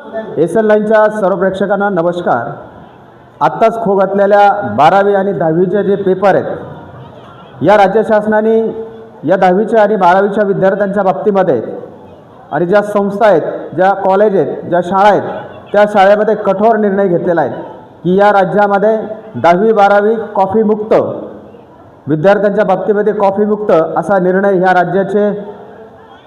S L लाईनच्या सर्व प्रेक्षकांना नमस्कार. आत्ताच खो घातलेल्या बारावी आणि दहावीचे जे पेपर आहेत या राज्य शासनाने या दहावीच्या आणि बारावीच्या विद्यार्थ्यांच्या बाबतीमध्ये आणि ज्या संस्था आहेत ज्या कॉलेज आहेत ज्या शाळा आहेत त्या शाळेमध्ये कठोर निर्णय घेतलेला आहे की या राज्यामध्ये दहावी बारावी कॉफीमुक्त विद्यार्थ्यांच्या बाबतीमध्ये कॉफीमुक्त असा निर्णय ह्या राज्याचे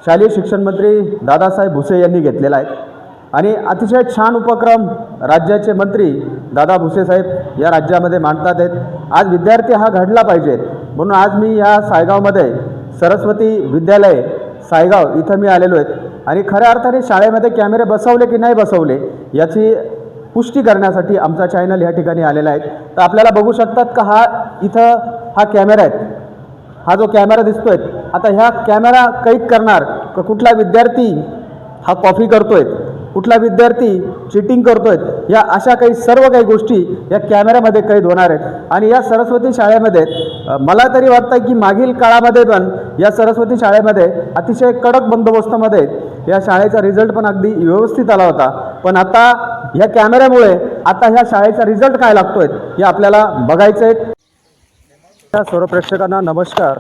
शालेय शिक्षण मंत्री दादासाहेब भुसे यांनी घेतलेला आहे. आणि अतिशय छान उपक्रम राज्याचे मंत्री दादा भुसे साहेब या राज्यामध्ये मांडतात आहेत. आज विद्यार्थी हा घडला पाहिजे. म्हणून आज मी या सायगावमध्ये सरस्वती विद्यालय सायगाव इथं मी आलेलो आहे. आणि खऱ्या अर्थाने शाळेमध्ये कॅमेरे बसवले की नाही बसवले याची पुष्टी करण्यासाठी आमचा चॅनल या ठिकाणी आलेला आहे. तर आपल्याला बघू शकतात का हा इथं हा कॅमेरा आहे. हा जो कॅमेरा दिसतोय आता ह्या कॅमेरा कैद करणार का कुठला विद्यार्थी हा कॉपी करतोय? कुठला विद्यार्थी चिटिंग करतोय या अशा काही सर्व काही गोष्टी या कॅमेऱ्यामध्ये कैद होणार आहेत. आणि या सरस्वती शाळेमध्ये मला तरी वाटतं की मागील काळामध्ये पण या सरस्वती शाळेमध्ये अतिशय कडक बंदोबस्तामध्ये या शाळेचा रिझल्ट पण अगदी व्यवस्थित आला होता. पण आता ह्या कॅमेऱ्यामुळे आता ह्या शाळेचा रिझल्ट काय लागतोय हे आपल्याला बघायचं आहे त्या सर्व प्रेक्षकांना नमस्कार.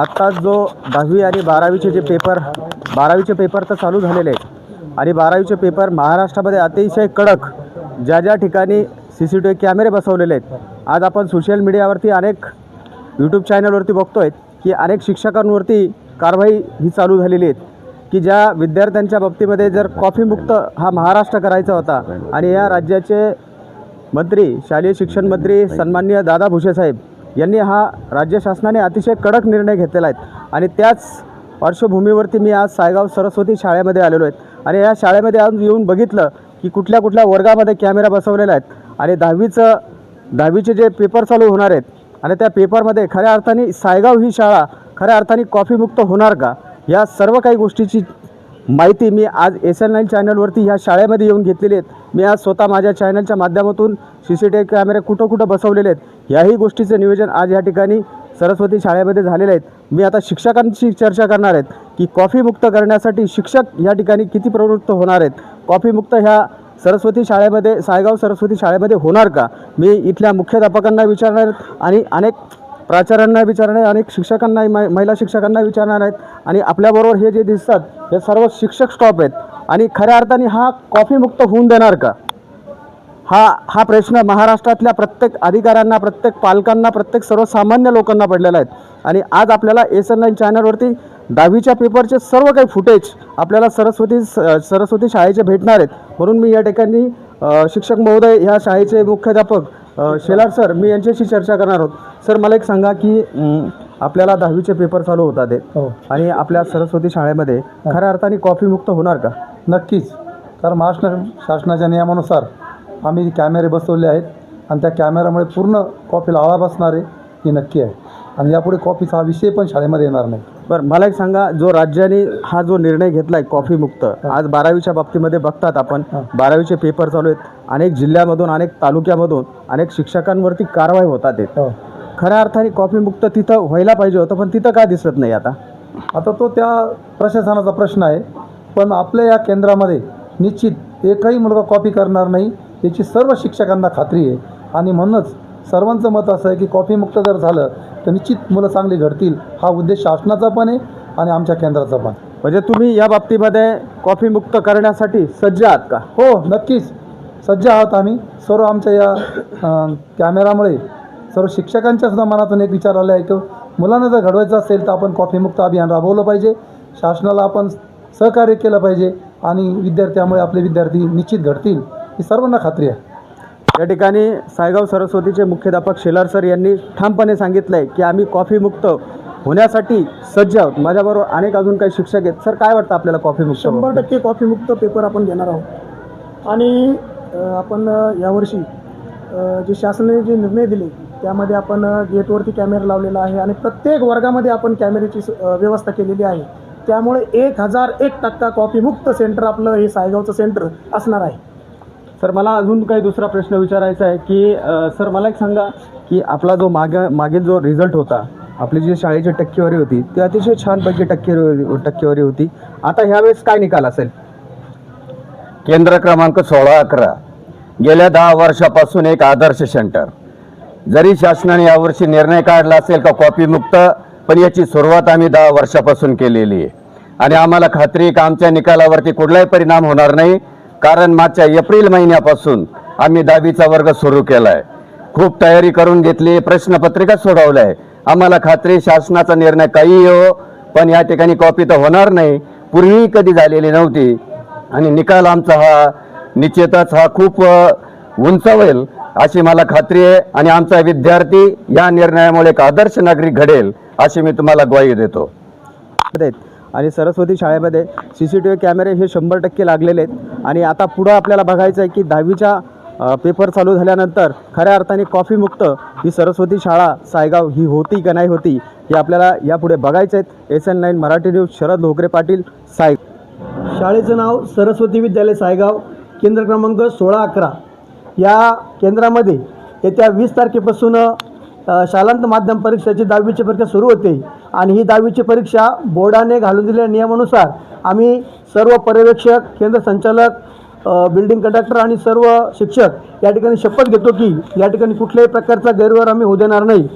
आत्ताच जो दहावी आणि बारावीचे जे पेपर बारावीचे पेपर तर चालू झालेले आहेत. आणि बारावीचे पेपर महाराष्ट्रामध्ये अतिशय कडक ज्या ज्या ठिकाणी सी सी टी व्ही कॅमेरे बसवलेले आहेत. आज आपण सोशल मीडियावरती अनेक यूट्यूब चॅनलवरती बघतोय की अनेक शिक्षकांवरती कारवाई ही चालू झालेली आहेत की ज्या विद्यार्थ्यांच्या बाबतीमध्ये जर कॉफीमुक्त हा महाराष्ट्र करायचा होता आणि या राज्याचे मंत्री शालेय शिक्षण मंत्री सन्माननीय दादा भुसे साहेब यांनी हा राज्य शासनाने अतिशय कडक निर्णय घेतलेला आहे. आणि त्याच पार्श्वभूमीवरती मी आज सायगाव सरस्वती शाळेमध्ये आलेलो आहेत आणि या शाळेमध्ये आज येऊन बघितलं की कुठल्या कुठल्या वर्गामध्ये कॅमेरा बसवलेला आहेत. आणि दहावीचं दहावीचे जे पेपर चालू होणार आहेत आणि त्या पेपरमध्ये खऱ्या अर्थाने सायगाव ही शाळा खऱ्या अर्थाने कॉफीमुक्त होणार का? या सर्व काही गोष्टीची माहिती मी आज एस एल नाईन चॅनलवरती ह्या शाळेमध्ये येऊन घेतलेली आहेत. मी आज स्वतः माझ्या चॅनलच्या माध्यमातून सी सी टी व्ही कॅमेरे कुठं कुठं बसवलेले आहेत याही गोष्टीचं नियोजन आज या ठिकाणी सरस्वती शाळेमध्ये झालेले आहेत. मी आता शिक्षकांशी चर्चा करणार आहेत की कॉफीमुक्त करण्यासाठी शिक्षक या ठिकाणी किती प्रवृत्त होणार आहेत. कॉफीमुक्त ह्या सरस्वती शाळेमध्ये सायगाव सरस्वती शाळेमध्ये होणार का? मी इथल्या मुख्याध्यापकांना विचारणार आहेत आणि अनेक प्राचार्यांना विचारणार आहे अनेक शिक्षकांना महिला शिक्षकांना विचारणार आहेत. आणि आपल्याबरोबर हे जे दिसतात हे सर्व शिक्षक स्टॉप आहेत. आणि खऱ्या अर्थाने हा कॉफीमुक्त होऊन देणार का? हा हा प्रश्न महाराष्ट्रातल्या प्रत्येक अधिकाऱ्यांना प्रत्येक पालकांना प्रत्येक सर्वसामान्य लोकांना पडलेला आहे. आणि आज आपल्याला एस एन नाईन चॅनलवरती दहावीच्या पेपरचे सर्व काही फुटेज आपल्याला सरस्वती सरस्वती शाळेचे भेटणार आहेत. म्हणून मी या ठिकाणी शिक्षक महोदय ह्या शाळेचे मुख्याध्यापक शेलार सर मी यांच्याशी चर्चा करणार आहोत. सर मला एक सांगा की आपल्याला दहावीचे पेपर चालू होतात आहेत हो. आणि आपल्या सरस्वती शाळेमध्ये खऱ्या अर्थाने कॉफीमुक्त होणार का? नक्कीच. कारण महाराष्ट्र शासनाच्या नियमानुसार आम्ही कॅमेरे बसवले आहेत आणि त्या कॅमेऱ्यामुळे पूर्ण कॉफीला आळा बसणार आहे हे नक्की आहे. आणि यापुढे कॉफीचा हा विषय पण शाळेमध्ये येणार नाही. बरं मला एक सांगा जो राज्याने हा जो निर्णय घेतलाय कॉफी मुक्त आज बारावीच्या बाबतीमध्ये बघतात आपण. बारावीचे पेपर चालू आहेत अनेक जिल्ह्यामधून अनेक तालुक्यामधून अनेक शिक्षकांवरती कारवाई होतात आहेत हो. खऱ्या अर्थाने कॉफी मुक्त तिथं व्हायला पाहिजे होतं पण तिथं काय दिसत नाही आता? आता तो त्या प्रशासनाचा प्रश्न आहे पण आपल्या या केंद्रामध्ये निश्चित एकही मुलगा कॉपी करणार नाही याची सर्व शिक्षकांना खात्री आहे. आणि म्हणूनच सर्वांचं मत असं आहे की कॉफीमुक्त जर झालं तर निश्चित मुलं चांगली घडतील. हा उद्देश शासनाचा पण आहे आणि आमच्या केंद्राचा पण. म्हणजे तुम्ही या बाबतीमध्ये कॉफी मुक्त करण्यासाठी सज्ज आहात का? हो नक्कीच. सज्ज आहोत आम्ही. सर्व आमच्या या कॅमेरामुळे सर्व शिक्षकांच्या सुद्धा मनातून एक विचार आला आहे की मुलांना जर घडवायचं असेल तर आपण कॉफीमुक्त अभियान राबवलं पाहिजे. शासनाला आपण सहकार्य केलं पाहिजे आणि विद्यार्थ्यामुळे आपले विद्यार्थी निश्चित घडतील. ही सर्वांना खात्री आहे. या ठिकाणी सायगाव सरस्वतीचे मुख्याध्यापक शेलार सर यांनी ठामपणे सांगितलं आहे की आम्ही कॉफी मुक्त होण्यासाठी सज्ज आहोत. माझ्याबरोबर अनेक अजून काही शिक्षक आहेत. सर काय वाटतं आपल्याला कॉफी मुक्त शंभर टक्के कॉफीमुक्त पेपर आपण घेणार आहोत. आणि आपण यावर्षी जे शासनाने जे निर्णय दिले त्यामध्ये आपण गेटवरती कॅमेरा लावलेला आहे आणि प्रत्येक वर्गामध्ये आपण कॅमेऱ्याची व्यवस्था केलेली आहे. त्यामुळे एक हजार एक टक्का कॉफीमुक्त सेंटर आपलं हे सायगावचं सेंटर असणार आहे. तर मला अजून काही दुसरा प्रश्न विचारायचा आहे की सर मला एक सांगा की आपला जो माग मागील जो रिझल्ट होता आपली जी शाळेची टक्केवारी होती ती अतिशय छानपैकी टक्केवारी टक्केवारी होती. आता ह्यावेळेस काय निकाल असेल? केंद्र क्रमांक सोळा अकरा. गेल्या दहा वर्षापासून एक आदर्श सेंटर. जरी शासनाने यावर्षी निर्णय काढला असेल का कॉपी मुक्त पण याची सुरुवात आम्ही दहा वर्षापासून केलेली आहे. आणि आम्हाला खात्री आहे का आमच्या निकालावरती कुठलाही परिणाम होणार नाही कारण मागच्या एप्रिल महिन्यापासून आम्ही दहावीचा वर्ग सुरू केला आहे खूप तयारी करून घेतली प्रश्नपत्रिका सोडवल्या. आहे आम्हाला खात्री शासनाचा निर्णय काही हो पण या ठिकाणी कॉपी तर होणार नाही. पूर्वी कधी झालेली नव्हती. आणि निकाल आमचा हा निश्चितच हा खूप उंचावेल अशी मला खात्री आहे. आणि आमचा विद्यार्थी या निर्णयामुळे एक आदर्श नागरिक घडेल अशी मी तुम्हाला ग्वाही देतो. आणि सरस्वती शाळेमध्ये सी सी टी व्ही कॅमेरे हे शंभर टक्के लागलेले आहेत. आणि आता पुढं आपल्याला बघायचं आहे की दहावीच्या पेपर चालू झाल्यानंतर खऱ्या अर्थाने कॉफीमुक्त ही सरस्वती शाळा सायगाव ही होती का नाही होती हे आपल्याला यापुढे बघायचं आहेत S N nine Marathi news Sharad Lokare Patil साय शाळेचं नाव सरस्वती विद्यालय सायगाव केंद्र क्रमांक सोळा अकरा. या केंद्रामध्ये येत्या वीस तारखेपासून शालांत माध्यम परीक्षेची दहावीची परीक्षा सुरू होते. आणि ही दहावीची परीक्षा बोर्डाने घालून दिलेल्या नियमानुसार आम्ही सर्व पर्यवेक्षक केंद्र संचालक बिल्डिंग कंडक्टर आणि सर्व शिक्षक या ठिकाणी शपथ घेतो की या ठिकाणी कुठल्याही प्रकारचा गैरव्यवहार आम्ही होऊ देणार नाही.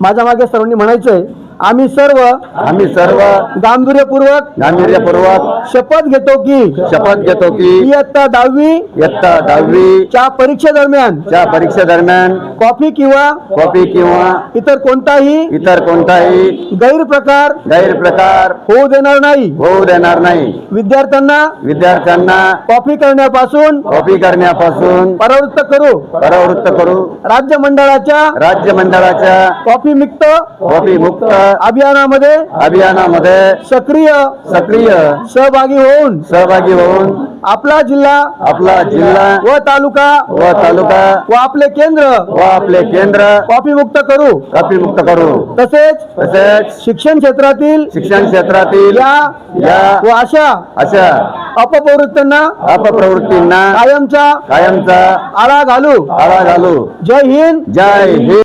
माझ्या मागे सर्वांनी म्हणायचं आहे आम्ही सर्व आम्ही सर्व गांभीर्यपूर्वक गांभीर्यपूर्वक शपथ घेतो की शपथ घेतो की इयत्ता दहावी इयत्ता दहावी च्या परीक्षेदरम्यान च्या परीक्षेदरम्यान कॉपी किंवा कॉपी किंवा इतर कोणताही इतर कोणताही गैरप्रकार गैरप्रकार होऊ देणार नाही. होऊ देणार नाही. विद्यार्थ्यांना विद्यार्थ्यांना कॉपी करण्यापासून कॉपी करण्यापासून परावृत्त करू. परावृत्त करू. राज्य मंडळाच्या राज्य मंडळाच्या कॉपी मुक्त कॉपी मुक्त अभियानामध्ये अभियानामध्ये सक्रिय सक्रिय सहभागी होऊन सहभागी होऊन आपला जिल्हा आपला जिल्हा व तालुका व तालुका व आपले केंद्र व आपले केंद्र कॉपी मुक्त करू. कॉपी मुक्त करू. तसेच तसेच शिक्षण क्षेत्रातील शिक्षण क्षेत्रातील या या व अशा अशा अपप्रवृत्तींना अपप्रवृत्तींना कायमचा कायमचा आळा घालू. आळा घालू. जय हिंद. जय हिंद.